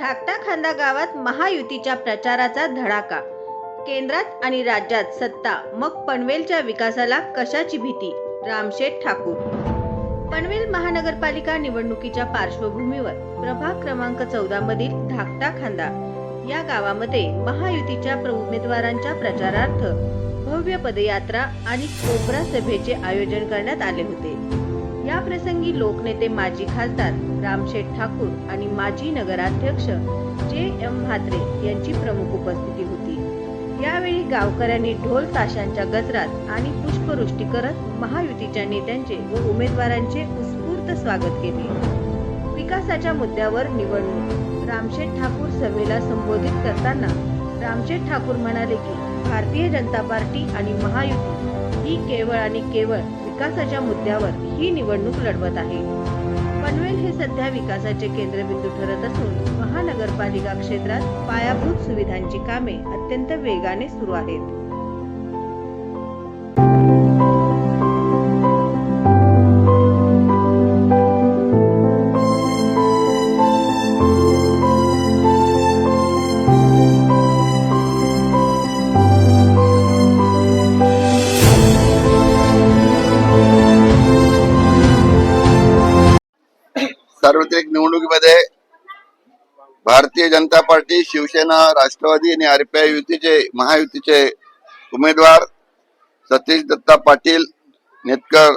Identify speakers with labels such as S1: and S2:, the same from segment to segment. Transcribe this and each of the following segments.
S1: धाकटा खांदा गावात महायुतीच्या प्रचाराचा धडाका. केंद्रात आणि राज्यात सत्ता मग पनवेलच्या विकासाला कशाची भीती? रामशेठ ठाकूर. पनवेल महानगरपालिका निवडणुकीच्या पार्श्वभूमीवर प्रभाग क्रमांक चौदा मधील धाकटा खांदा. या गावामध्ये महायुतीच्या प्र- उमेदवारांच्या प्रचारार्थ भव्य पदयात्रा आणि कोबरा सभेचे आयोजन करण्यात आले होते. या प्रसंगी लोकनेते माजी खासदार रामशेठ ठाकूर आणि माजी नगराध्यक्ष जे एम म्हात्रे यांची प्रमुख उपस्थिती होती. यावेळी गावकऱ्यांनी ढोल ताशांच्या गजरात आणि पुष्पवृष्टी करत महायुतीच्या नेत्यांचे व उमेदवारांचे उत्स्फूर्त स्वागत केले. विकासाच्या मुद्द्यावर निवडणूक रामशेठ ठाकूर सभेला संबोधित करताना रामशेठ ठाकूर म्हणाले की भारतीय जनता पार्टी आणि महायुती ही केवळ आणि केवळ विकासाच्या मुद्द्यावर ही निवडणूक लढवत आहे. पनवेल हे सध्या विकासाचे केंद्रबिंदू ठरत असून महानगरपालिका क्षेत्रात पायाभूत सुविधांची कामे अत्यंत वेगाने सुरू आहेत.
S2: सार्वत्रिक निवडणुकीमध्ये भारतीय जनता पार्टी शिवसेना राष्ट्रवादी आणि आरपीआय युतीचे महायुतीचे उमेदवार सतीश दत्ता पाटील नेतकर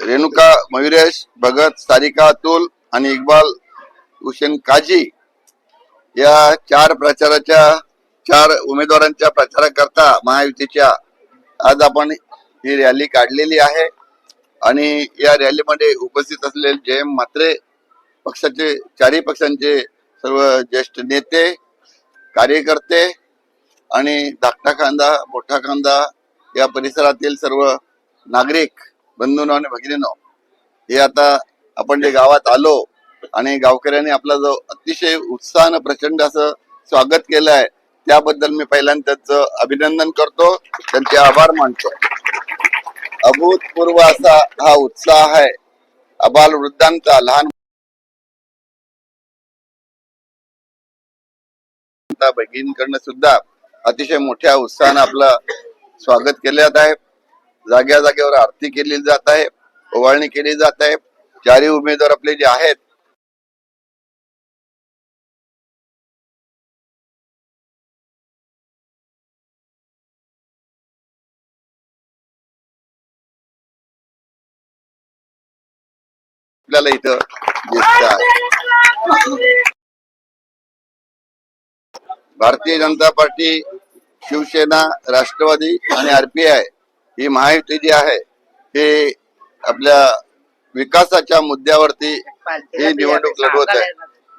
S2: रेणुका मयुरेश भगत सारिका अतुल आणि इक्बाल हुसेन काजी या चार प्रचाराच्या चार उमेदवारांच्या प्रचाराकरता महायुतीच्या आज आपण ही रॅली काढलेली आहे. आणि या रॅलीमध्ये उपस्थित असलेले जयम म्हात्रे पक्षाचे चारही पक्षांचे सर्व ज्येष्ठ नेते कार्यकर्ते आणि धाकटा खांदा मोठा खांदा या परिसरातील सर्व नागरिक बंधूंनो आणि भगिनीनो हे आता आपण जे गावात आलो आणि गावकऱ्यांनी आपला जो अतिशय उत्साहानं प्रचंड असं स्वागत केलं आहे त्याबद्दल मी पहिल्यांदा त्यांचं अभिनंदन करतो त्यांचे आभार मानतो. अभूतपूर्व असा हा उत्साह आहे अबाल वृद्धांचा लहान माता भगिनींकडनं सुद्धा अतिशय मोठ्या उत्साहानं आपलं स्वागत केले जात आहे. जाग्या जागेवर आरती केली जात आहे ओवाळणी केली जात आहे. चारही उमेदवार आपले जे आहेत आपल्याला इथं दिसतात. आहे भारतीय जनता पार्टी शिवसेना राष्ट्रवादी आणि आरपीआय ही महायुती जी आहे. हे आपल्या विकासाच्या मुद्द्यावरती ही निवडणूक लढवत आहे.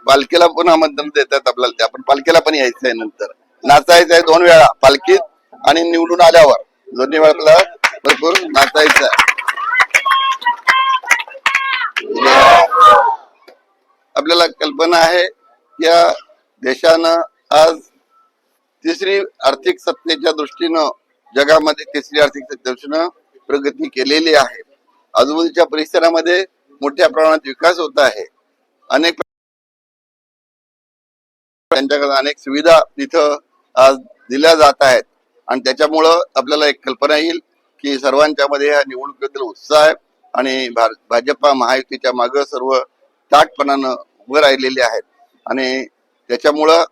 S2: पालखीला पुन्हा मतदान देतात आपल्याला ते. आपण पालखीला पण यायचं आहे नंतर. नाचायचं आहे दोन वेळा पालखीत आणि निवडून आल्यावर. दोन्ही वेळा आपल्याला भरपूर नाचायचं आहे. आपल्याला कल्पना आहे या देशानं आज तिसरी आर्थिक सत्तेच्या दृष्टीनं जगामध्ये तिसरी आर्थिक सत्तेच्या दृष्टीनं प्रगती केलेली आहे. आजूबाजूच्या परिसरामध्ये मोठ्या प्रमाणात विकास होत आहे. अनेक त्यांच्याकडे अनेक सुविधा तिथं आज दिल्या जात आहेत. आणि त्याच्यामुळं आपल्याला एक कल्पना येईल की सर्वांच्या मध्ये या निवडणुकीबद्दल उत्साह आहे आणि भाजपा महायुतीच्या मागं सर्व ताटपणानं उभं राहिलेले आहेत. आणि त्याच्यामुळं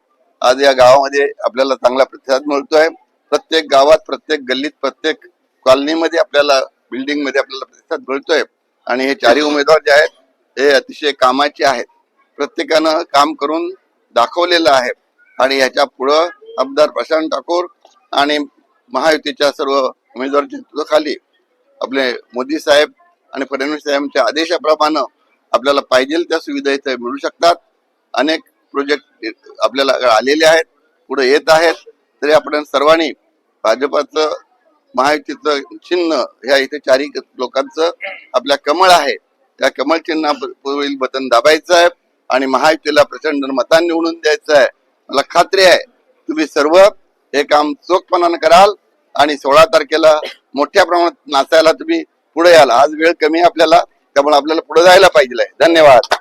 S2: आज या गावामध्ये आपल्याला चांगला प्रतिसाद मिळतोय. प्रत्येक गावात प्रत्येक गल्लीत प्रत्येक कॉलनीमध्ये आपल्याला बिल्डिंगमध्ये आपल्याला प्रतिसाद मिळतोय. आणि हे चारही उमेदवार जे आहेत हे अतिशय कामाचे आहेत. प्रत्येकानं काम करून दाखवलेलं आहे. आणि ह्याच्या पुढं आमदार प्रशांत ठाकूर आणि महायुतीच्या सर्व उमेदवारांच्या खाली आपले मोदी साहेब आणि फडणवीस साहेबांच्या आदेशाप्रमाणे आपल्याला पाहिजे त्या सुविधा इथे मिळू शकतात. अनेक प्रोजेक्ट आपल्याला आलेले आहेत पुढे येत आहेत. तरी आपण सर्वांनी भाजपाचं महायुतीचं चिन्ह ह्या इथे चारही लोकांचं आपल्या कमळ आहे. त्या कमळ चिन्हावरील बटन दाबायचं आहे आणि महायुतीला प्रचंड मतांनी निवडून द्यायचं आहे. मला खात्री आहे तुम्ही सर्व हे काम चोखपणानं कराल आणि सोळा तारखेला मोठ्या प्रमाणात नाचायला तुम्ही पुढे याल. आज वेळ कमी आपल्याला त्यामुळे आपल्याला पुढे जायला पाहिजे धन्यवाद.